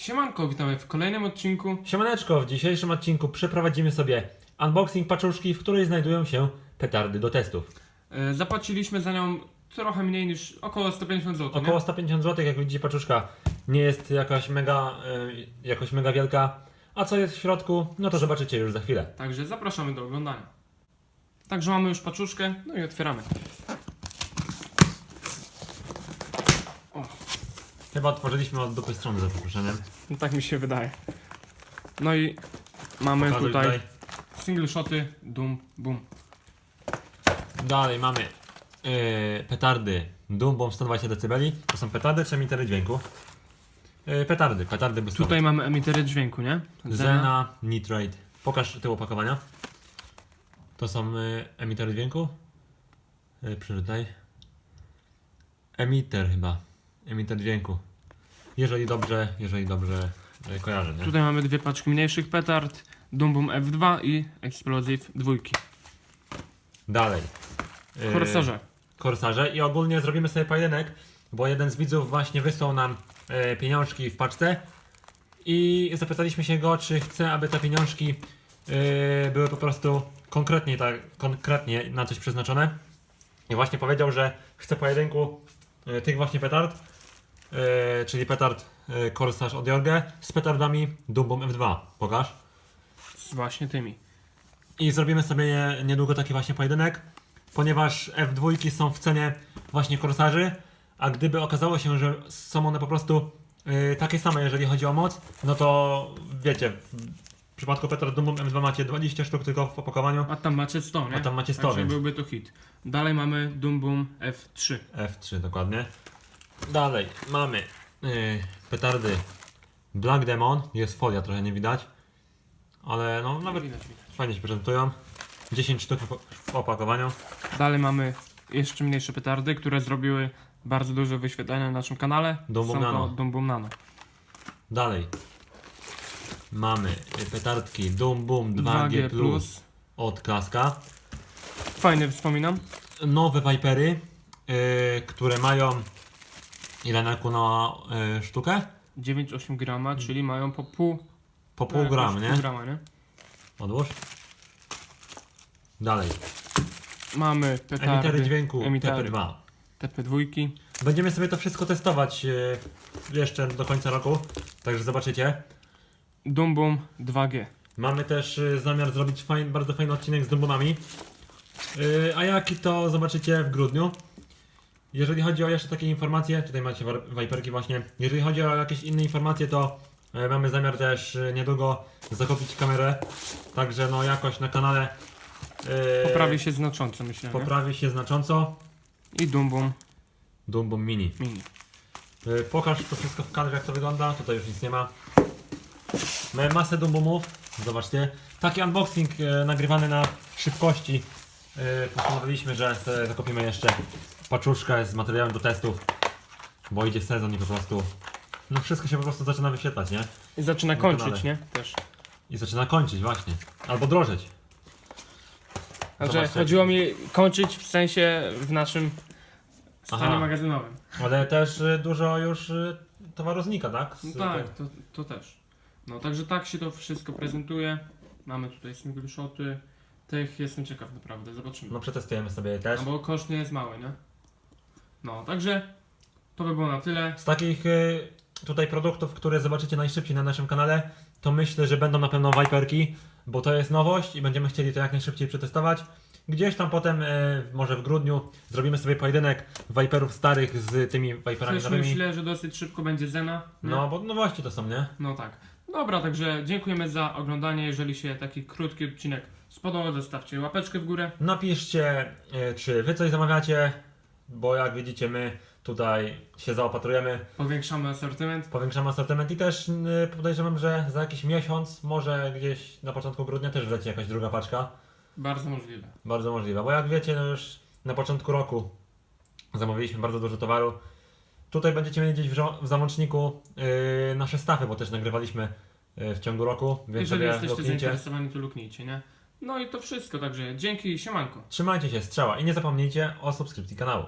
Siemanko, witamy w kolejnym odcinku. Siemaneczko, w dzisiejszym odcinku przeprowadzimy sobie unboxing paczuszki, w której znajdują się petardy do testów. E, Zapłaciliśmy za nią trochę mniej niż około 150 zł. Około 150 zł, jak widzicie paczuszka nie jest jakaś mega, y, jakoś mega wielka, a co jest w środku, no to zobaczycie już za chwilę. Także zapraszamy do oglądania. Także mamy już paczuszkę, no i otwieramy. Chyba otworzyliśmy od dupy strony za przeproszeniem. No tak mi się wydaje. No i mamy Pokazuj tutaj, single shoty, dum, boom. Dalej mamy y, petardy Doom Bomb 120 dB. To są petardy czy emitery dźwięku? Y, petardy, petardy boostowe. Tutaj mamy emitery dźwięku, nie? Zena Nitrate. Pokaż tył opakowania. To są y, emitery dźwięku. Y, przeczytaj. Emiter chyba. Emiter dźwięku. Jeżeli dobrze, jeżeli dobrze y, kojarzę, nie? Tutaj mamy dwie paczki mniejszych petard, dum boom F2 i Explosive dwójki. Dalej. Y, Korsarze. Korsarze i ogólnie zrobimy sobie pojedynek, bo jeden z widzów właśnie wysłał nam e, pieniążki w paczce i zapytaliśmy się go, czy chce, aby te pieniążki e, były po prostu konkretnie, tak, konkretnie na coś przeznaczone. I właśnie powiedział, że chce pojedynku e, tych właśnie petard, e, czyli petard e, Korsarz od Jorge z petardami Dumbą F2. Pokaż. Z właśnie tymi. I zrobimy sobie niedługo taki właśnie pojedynek, ponieważ F2 są w cenie właśnie korsarzy, a gdyby okazało się, że są one po prostu yy, takie same, jeżeli chodzi o moc, no to wiecie, w przypadku Petra Dumum M2 macie 20 sztuk tylko w opakowaniu, A tam macie 100, nie? A tam macie 100, Także więc- byłby to hit. Dalej mamy Doom Boom F3. F3 dokładnie. Dalej mamy yy, petardy Black Demon, jest folia, trochę nie widać, ale no nawet Widać, widać. fajnie się prezentują. 10 sztuk w opakowaniu. Dalej mamy jeszcze mniejsze petardy, które zrobiły bardzo duże wyświetlenia na naszym kanale. Są to Nano. Boom Nano. Dalej. Mamy petardki Doom Boom 2G, 2G+. od Klaska. Fajny, wspominam. Nowe Vipery, y, które mają ile nerku na y, sztukę? 9,8 grama, czyli mają po pół, Po pół jakoś gram, nie? pół grama, nie? Odłóż. Dalej. Mamy petardy, Emitery dźwięku emitery, TP2. TP2. Będziemy sobie to wszystko testować y, jeszcze do końca roku, także zobaczycie. Doom Boom 2G. Mamy też y, zamiar zrobić fajn, bardzo fajny odcinek z Dumbumami. Yy, a jaki to zobaczycie w grudniu. Jeżeli chodzi o jeszcze takie informacje, tutaj macie Viperki właśnie. Jeżeli chodzi o jakieś inne informacje, to e, mamy zamiar też e, niedługo zakupić kamerę. Także no jakoś na kanale e, Poprawi się znacząco, myślę. nie? poprawi się znacząco. I Doom Boom Dumbum Mini. Mini. Pokaż to wszystko w kadrze jak to wygląda. Tutaj już nic nie ma. Mamy masę Dumbumów. Zobaczcie. Taki unboxing e, nagrywany na szybkości. E, postanowiliśmy, że sobie zakupimy jeszcze paczuszkę z materiałem do testów. Bo idzie sezon i po prostu. No wszystko się po prostu zaczyna wyświetlać, nie? I zaczyna Na kończyć, nie? Też. I zaczyna kończyć właśnie. Albo drożeć. Także Zobaczcie. chodziło mi kończyć w sensie w naszym stanie Aha. magazynowym. Ale też e, dużo już e, towaru znika, tak? Z- No tak, to, to też. No także tak się to wszystko prezentuje. Mamy tutaj single shoty. Tych jestem ciekaw naprawdę, zobaczymy. No przetestujemy sobie też. No bo koszt nie jest mały, nie? No, także to by było na tyle. Z takich y, tutaj produktów, które zobaczycie najszybciej na naszym kanale, to myślę, że będą na pewno Viperki, bo to jest nowość i będziemy chcieli to jak najszybciej przetestować. Gdzieś tam potem, y, może w grudniu, zrobimy sobie pojedynek Viperów starych z tymi Viperami Też nowymi. myślę, że dosyć szybko będzie Zena. nie? No, bo no właśnie to są, nie? No tak. Dobra, także dziękujemy za oglądanie. Jeżeli się taki krótki odcinek spodobał, zostawcie łapeczkę w górę. Napiszcie, y, czy wy coś zamawiacie, bo jak widzicie, my tutaj się zaopatrujemy, Powiększamy asortyment. powiększamy asortyment i też y, podejrzewam, że za jakiś miesiąc, może gdzieś na początku grudnia też wleci jakaś druga paczka. Bardzo możliwe. Bardzo możliwe, bo jak wiecie, no już na początku roku zamówiliśmy bardzo dużo towaru. Tutaj będziecie mieli gdzieś w, żo- w załączniku yy, nasze stafy, bo też nagrywaliśmy yy, w ciągu roku, więc Jeżeli sobie jesteście luknijcie. zainteresowani, to luknijcie, nie? No i to wszystko, także dzięki siemanko. Trzymajcie się, strzała i nie zapomnijcie o subskrypcji kanału.